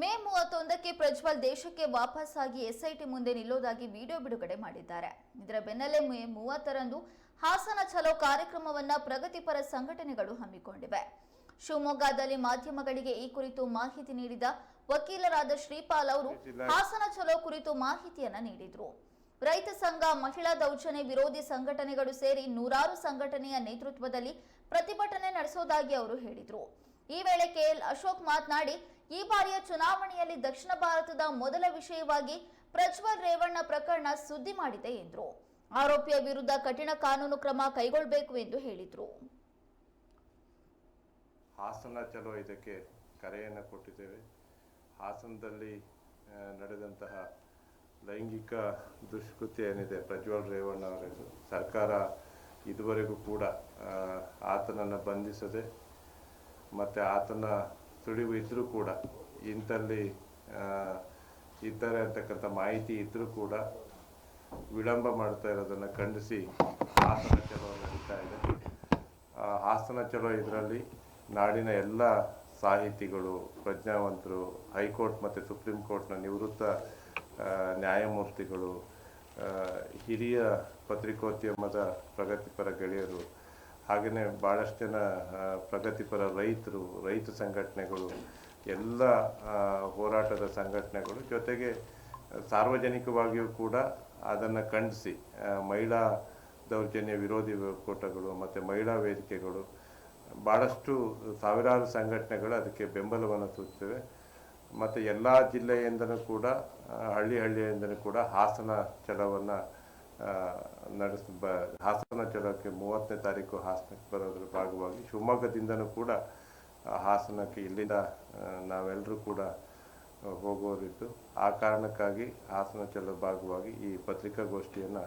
ಮೇ ಮೂವತ್ತೊಂದಕ್ಕೆ ಪ್ರಜ್ವಲ್ ದೇಶಕ್ಕೆ ವಾಪಸ್ಸಾಗಿ ಎಸ್ಐಟಿ ಮುಂದೆ ನಿಲ್ಲೋದಾಗಿ ವಿಡಿಯೋ ಬಿಡುಗಡೆ ಮಾಡಿದ್ದಾರೆ. ಇದರ ಬೆನ್ನಲ್ಲೇ ಮೇ ಮೂವತ್ತರಂದು ಹಾಸನ ಚಲೋ ಕಾರ್ಯಕ್ರಮವನ್ನ ಪ್ರಗತಿಪರ ಸಂಘಟನೆಗಳು ಹಮ್ಮಿಕೊಂಡಿವೆ. ಶಿವಮೊಗ್ಗದಲ್ಲಿ ಮಾಧ್ಯಮಗಳಿಗೆ ಈ ಕುರಿತು ಮಾಹಿತಿ ನೀಡಿದ ವಕೀಲರಾದ ಶ್ರೀಪಾಲ್ ಅವರು ಹಾಸನ ಚಲೋ ಕುರಿತು ಮಾಹಿತಿಯನ್ನ ನೀಡಿದ್ರು. ರೈತ ಸಂಘ ಮಹಿಳಾ ದೌರ್ಜನ್ಯ ವಿರೋಧಿ ಸಂಘಟನೆಗಳು ಸೇರಿ ನೂರಾರು ಸಂಘಟನೆಯ ನೇತೃತ್ವದಲ್ಲಿ ಪ್ರತಿಭಟನೆ ನಡೆಸೋದಾಗಿ ಅವರು ಹೇಳಿದ್ರು. ಈ ವೇಳೆ ಕೆಎಲ್ ಅಶೋಕ್ ಮಾತನಾಡಿ ಈ ಬಾರಿಯ ಚುನಾವಣೆಯಲ್ಲಿ ದಕ್ಷಿಣ ಭಾರತದ ಮೊದಲ ವಿಷಯವಾಗಿ ಪ್ರಜ್ವಲ್ ರೇವಣ್ಣ ಪ್ರಕರಣ ಸುದ್ದಿ ಮಾಡಿದೆ ಎಂದರು. ಆರೋಪಿಯ ವಿರುದ್ಧ ಕಠಿಣ ಕಾನೂನು ಕ್ರಮ ಕೈಗೊಳ್ಳಬೇಕು ಎಂದು ಹೇಳಿದರು. ಹಾಸನ ಚಲೋ ಇದಕ್ಕೆ ಕರೆಯನ್ನು ಕೊಟ್ಟಿದ್ದೇವೆ. ಹಾಸನದಲ್ಲಿ ನಡೆದಂತಹ ಲೈಂಗಿಕ ದುಷ್ಕೃತ್ಯ ಏನಿದೆ, ಪ್ರಜ್ವಲ್ ರೇವಣ್ಣ ಅವರದ್ದು ಸರ್ಕಾರ ಇದುವರೆಗೂ ಕೂಡ ಆತನನ್ನು ಬಂಧಿಸದೆ, ಮತ್ತು ಆತನ ಸುಳಿವು ಇದ್ದರೂ ಕೂಡ ಇಂಥಲ್ಲಿ ಇದ್ದಾರೆ ಅಂತಕ್ಕಂಥ ಮಾಹಿತಿ ಇದ್ದರೂ ಕೂಡ ವಿಳಂಬ ಮಾಡ್ತಾ ಇರೋದನ್ನು ಖಂಡಿಸಿ ಹಾಸನ ಚಲೋ ನಡೀತಾ ಇದೆ. ಹಾಸನ ಚಲೋ ಇದರಲ್ಲಿ ನಾಡಿನ ಎಲ್ಲ ಸಾಹಿತಿಗಳು, ಪ್ರಜ್ಞಾವಂತರು, ಹೈಕೋರ್ಟ್ ಮತ್ತು ಸುಪ್ರೀಂ ಕೋರ್ಟ್ನ ನಿವೃತ್ತ ನ್ಯಾಯಮೂರ್ತಿಗಳು ಹಿರಿಯ ಪತ್ರಿಕೋದ್ಯಮದ ಪ್ರಗತಿಪರ ಗೆಳೆಯರು ಹಾಗೆಯೇ ಭಾಳಷ್ಟು ಜನ ಪ್ರಗತಿಪರ ರೈತರು, ರೈತ ಸಂಘಟನೆಗಳು, ಎಲ್ಲ ಹೋರಾಟದ ಸಂಘಟನೆಗಳು ಜೊತೆಗೆ ಸಾರ್ವಜನಿಕವಾಗಿಯೂ ಕೂಡ ಅದನ್ನು ಖಂಡಿಸಿ ಮಹಿಳಾ ದೌರ್ಜನ್ಯ ವಿರೋಧಿ ಕೂಟಗಳು ಮತ್ತು ಮಹಿಳಾ ವೇದಿಕೆಗಳು ಭಾಳಷ್ಟು ಸಾವಿರಾರು ಸಂಘಟನೆಗಳು ಅದಕ್ಕೆ ಬೆಂಬಲವನ್ನು ಸೂಚಿಸಿವೆ. ಮತ್ತು ಎಲ್ಲ ಜಿಲ್ಲೆಯಿಂದಲೂ ಕೂಡ ಹಳ್ಳಿ ಹಳ್ಳಿಯಿಂದಲೂ ಕೂಡ ಹಾಸನ ಚಲವನ್ನು ನಡೆಸ ಬ, ಹಾಸನ ಚಲೋಕ್ಕೆ ಮೂವತ್ತನೇ ತಾರೀಕು ಹಾಸನಕ್ಕೆ ಬರೋದ್ರ ಭಾಗವಾಗಿ ಶಿವಮೊಗ್ಗದಿಂದನೂ ಕೂಡ ಹಾಸನಕ್ಕೆ ಇಲ್ಲಿಂದ ನಾವೆಲ್ಲರೂ ಕೂಡ ಹೋಗೋರಿದ್ದು ಆ ಕಾರಣಕ್ಕಾಗಿ ಹಾಸನ ಚಲೋ ಭಾಗವಾಗಿ ಈ ಪತ್ರಿಕಾಗೋಷ್ಠಿಯನ್ನು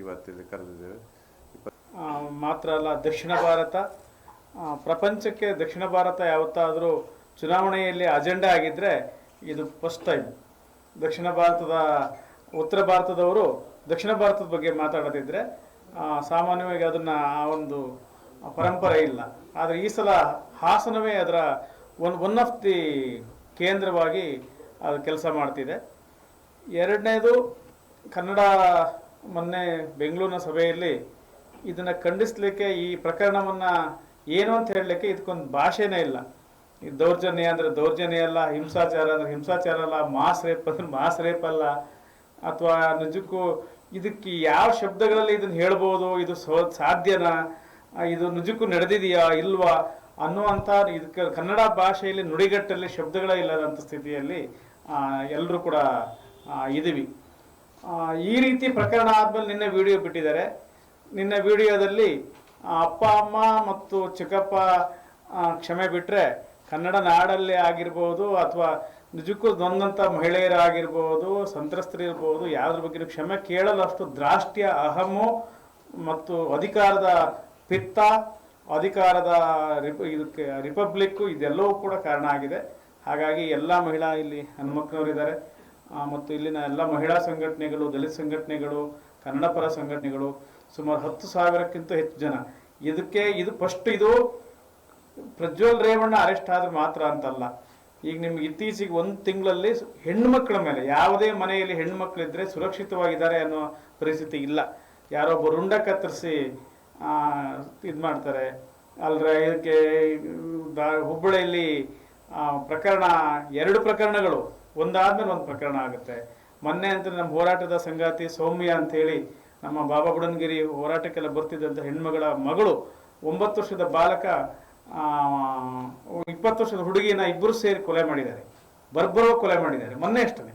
ಇವತ್ತಿಲ್ಲಿ ಕರೆದಿದ್ದೇವೆ. ಮಾತ್ರ ಅಲ್ಲ, ದಕ್ಷಿಣ ಭಾರತ. ಪ್ರಪಂಚಕ್ಕೆ ದಕ್ಷಿಣ ಭಾರತ ಯಾವತ್ತಾದರೂ ಚುನಾವಣೆಯಲ್ಲಿ ಅಜೆಂಡಾ ಆಗಿದ್ದರೆ ಇದು ಫಸ್ಟ್ ಟೈಮ್ ದಕ್ಷಿಣ ಭಾರತದ, ಉತ್ತರ ಭಾರತದವರು ದಕ್ಷಿಣ ಭಾರತದ ಬಗ್ಗೆ ಮಾತಾಡೋದಿದ್ರೆ ಸಾಮಾನ್ಯವಾಗಿ ಅದನ್ನು ಆ ಒಂದು ಪರಂಪರೆ ಇಲ್ಲ. ಆದರೆ ಈ ಸಲ ಹಾಸನವೇ ಅದರ ಒನ್ ಒನ್ ಆಫ್ ದಿ ಕೇಂದ್ರವಾಗಿ ಅದು ಕೆಲಸ ಮಾಡ್ತಿದೆ. ಎರಡನೇದು, ಕನ್ನಡ ಮೊನ್ನೆ ಬೆಂಗಳೂರಿನ ಸಭೆಯಲ್ಲಿ ಇದನ್ನು ಖಂಡಿಸ್ಲಿಕ್ಕೆ ಈ ಪ್ರಕರಣವನ್ನು ಏನು ಅಂತ ಹೇಳಲಿಕ್ಕೆ ಇದಕ್ಕೊಂದು ಭಾಷೆನೇ ಇಲ್ಲ. ಈ ದೌರ್ಜನ್ಯ ಅಂದರೆ ದೌರ್ಜನ್ಯ ಅಲ್ಲ, ಹಿಂಸಾಚಾರ ಅಂದರೆ ಹಿಂಸಾಚಾರ ಅಲ್ಲ, ಮಾಸ್ ರೇಪ್ ಅಂದ್ರೆ ಮಾಸ್ ರೇಪ್ ಅಲ್ಲ, ಅಥವಾ ನಿಜಕ್ಕೂ ಇದಕ್ಕೆ ಯಾವ ಶಬ್ದಗಳಲ್ಲಿ ಇದನ್ನು ಹೇಳ್ಬೋದು, ಇದು ಸಾಧ್ಯನಾ? ಇದು ನಿಜಕ್ಕೂ ನಡೆದಿದೆಯಾ, ಇಲ್ವಾ? ಅನ್ನುವಂಥ ಇದಕ್ಕೆ ಕನ್ನಡ ಭಾಷೆಯಲ್ಲಿ ನುಡಿಗಟ್ಟಲ್ಲಿ ಶಬ್ದಗಳೇ ಇಲ್ಲದಂಥ ಸ್ಥಿತಿಯಲ್ಲಿ ಎಲ್ಲರೂ ಕೂಡ ಇದೀವಿ ಈ ರೀತಿ ಪ್ರಕರಣ ಆದಮೇಲೆ ನಿನ್ನೆ ವಿಡಿಯೋ ಬಿಟ್ಟಿದ್ದಾರೆ. ನಿನ್ನೆ ವಿಡಿಯೋದಲ್ಲಿ ಅಪ್ಪ, ಅಮ್ಮ ಮತ್ತು ಚಿಕ್ಕಪ್ಪ ಕ್ಷಮೆ ಬಿಟ್ಟರೆ ಕನ್ನಡ ನಾಡಲ್ಲಿ ಆಗಿರ್ಬೋದು ಅಥವಾ ನಿಜಕ್ಕೂ ನೊಂದಂಥ ಮಹಿಳೆಯರಾಗಿರ್ಬೋದು ಸಂತ್ರಸ್ತರಿರ್ಬೋದು ಯಾವ್ದ್ರ ಬಗ್ಗೆ ಕ್ಷಮೆ ಕೇಳಲು ಅಷ್ಟು ದ್ರಾಷ್ಟ್ಯ, ಅಹಮು ಮತ್ತು ಅಧಿಕಾರದ ಪಿತ್ತ, ಅಧಿಕಾರದ ರಿಪ, ಇದಕ್ಕೆ ರಿಪಬ್ಲಿಕ್ಕು ಇದೆಲ್ಲವೂ ಕೂಡ ಕಾರಣ ಆಗಿದೆ. ಹಾಗಾಗಿ ಎಲ್ಲ ಮಹಿಳಾ ಇಲ್ಲಿ ಹನುಮಕ್ಕನವರಿದ್ದಾರೆ ಮತ್ತು ಇಲ್ಲಿನ ಎಲ್ಲ ಮಹಿಳಾ ಸಂಘಟನೆಗಳು, ದಲಿತ ಸಂಘಟನೆಗಳು, ಕನ್ನಡ ಪರ ಸಂಘಟನೆಗಳು ಸುಮಾರು ಹತ್ತು ಸಾವಿರಕ್ಕಿಂತ ಹೆಚ್ಚು ಜನ. ಇದಕ್ಕೆ ಇದು ಫಸ್ಟ್ ಇದು ಪ್ರಜ್ವಲ್ ರೇವಣ್ಣ ಅರೆಸ್ಟ್ ಆದ್ರೆ ಮಾತ್ರ ಅಂತಲ್ಲ. ಈಗ ನಿಮ್ಗೆ ಇತ್ತೀಚೆಗೆ ಒಂದು ತಿಂಗಳಲ್ಲಿ ಹೆಣ್ಮಕ್ಳ ಮೇಲೆ, ಯಾವುದೇ ಮನೆಯಲ್ಲಿ ಹೆಣ್ಣು ಮಕ್ಕಳಿದ್ರೆ ಸುರಕ್ಷಿತವಾಗಿದ್ದಾರೆ ಅನ್ನೋ ಪರಿಸ್ಥಿತಿ ಇಲ್ಲ. ಯಾರೊಬ್ಬ ರುಂಡ ಕತ್ತರಿಸಿ ಇದು ಮಾಡ್ತಾರೆ. ಅಲ್ರ ಇದಕ್ಕೆ ಹುಬ್ಬಳ್ಳಿಯಲ್ಲಿ ಪ್ರಕರಣ, ಎರಡು ಪ್ರಕರಣಗಳು. ಒಂದಾದ್ಮೇಲೆ ಒಂದು ಪ್ರಕರಣ ಆಗುತ್ತೆ. ಮೊನ್ನೆ ಅಂತ ನಮ್ಮ ಹೋರಾಟದ ಸಂಗಾತಿ ಸೌಮ್ಯ ಅಂತೇಳಿ ನಮ್ಮ ಬಾಬಾ ಬುಡನ್ಗಿರಿ ಹೋರಾಟಕ್ಕೆಲ್ಲ ಬರ್ತಿದ್ದಂಥ ಹೆಣ್ಮಗಳ ಮಗಳು, ಒಂಬತ್ತು ವರ್ಷದ ಬಾಲಕ ಇಪ್ಪತ್ತು ವರ್ಷದ ಹುಡುಗಿನ ಇಬ್ಬರು ಸೇರಿ ಕೊಲೆ ಮಾಡಿದ್ದಾರೆ. ಬರ್ಬರೋ ಕೊಲೆ ಮಾಡಿದ್ದಾರೆ, ಮೊನ್ನೆ ಅಷ್ಟೇ.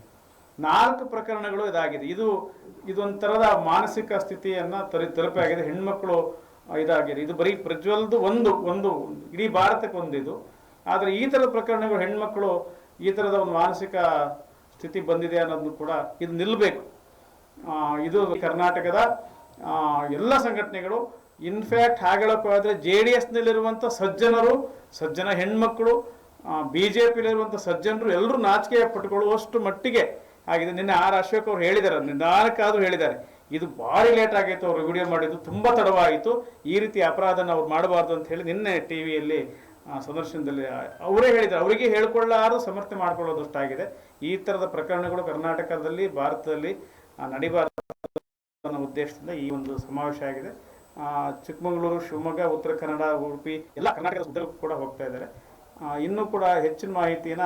ನಾಲ್ಕು ಪ್ರಕರಣಗಳು ಇದಾಗಿದೆ. ಇದು, ಇದೊಂಥರದ ಮಾನಸಿಕ ಸ್ಥಿತಿಯನ್ನ ತಲೆ, ತಲುಪಾಗಿದೆ. ಹೆಣ್ಮಕ್ಳು ಇದಾಗಿದೆ. ಇದು ಬರೀ ಪ್ರಜ್ವಲ್ದು ಒಂದು ಒಂದು, ಇಡೀ ಭಾರತಕ್ಕೆ ಒಂದಿದು ಆದರೆ ಈ ಥರದ ಪ್ರಕರಣಗಳು ಹೆಣ್ಮಕ್ಳು, ಈ ಥರದ ಒಂದು ಮಾನಸಿಕ ಸ್ಥಿತಿ ಬಂದಿದೆ ಅನ್ನೋದನ್ನು ಕೂಡ ಇದು ನಿಲ್ಲಬೇಕು ಇದು ಕರ್ನಾಟಕದ ಎಲ್ಲ ಸಂಘಟನೆಗಳು ಇನ್ಫ್ಯಾಕ್ಟ್ ಹಾಗೆ ಹೇಳೋಕೆ ಹೋದರೆ ಜೆ ಡಿ ಎಸ್ನಲ್ಲಿರುವಂಥ ಸಜ್ಜನರು, ಸಜ್ಜನ ಹೆಣ್ಮಕ್ಳು ಬಿ ಜೆ ಪಿಲಿರುವಂಥ ಸಜ್ಜನರು ಎಲ್ಲರೂ ನಾಚಿಕೆ ಪಟ್ಟುಕೊಳ್ಳುವಷ್ಟು ಮಟ್ಟಿಗೆ ಆಗಿದೆ. ನಿನ್ನೆ ಆರ್ ಅಶೋಕ್ ಅವರು ಹೇಳಿದ್ದಾರೆ, ನಿಧಾನಕ್ಕಾದರೂ ಹೇಳಿದ್ದಾರೆ. ಇದು ಭಾರಿ ಲೇಟ್ ಆಗೈತೆ ಅವರು ವಿಡಿಯೋ ಮಾಡಿದ್ದು, ತುಂಬ ತಡವಾಯಿತು. ಈ ರೀತಿ ಅಪರಾಧನ ಅವ್ರು ಮಾಡಬಾರ್ದು ಅಂತ ಹೇಳಿ ನಿನ್ನೆ ಟಿ ವಿಯಲ್ಲಿ ಸಂದರ್ಶನದಲ್ಲಿ ಅವರೇ ಹೇಳಿದ್ದಾರೆ. ಅವರಿಗೆ ಹೇಳ್ಕೊಳ್ಳಾರು ಸಮರ್ಥನೆ ಮಾಡಿಕೊಳ್ಳೋದಷ್ಟಾಗಿದೆ. ಈ ಥರದ ಪ್ರಕರಣಗಳು ಕರ್ನಾಟಕದಲ್ಲಿ, ಭಾರತದಲ್ಲಿ ನಡಿಬಾರದು ಉದ್ದೇಶದಿಂದ ಈ ಒಂದು ಸಮಾವೇಶ ಆಗಿದೆ. ಚಿಕ್ಕಮಗಳೂರು, ಶಿವಮೊಗ್ಗ, ಉತ್ತರ ಕನ್ನಡ, ಉಡುಪಿ, ಎಲ್ಲ ಕರ್ನಾಟಕದ ಉದ್ದಕ್ಕೂ ಕೂಡ ಹೋಗ್ತಾ ಇದ್ದಾರೆ. ಇನ್ನೂ ಕೂಡ ಹೆಚ್ಚಿನ ಮಾಹಿತಿನ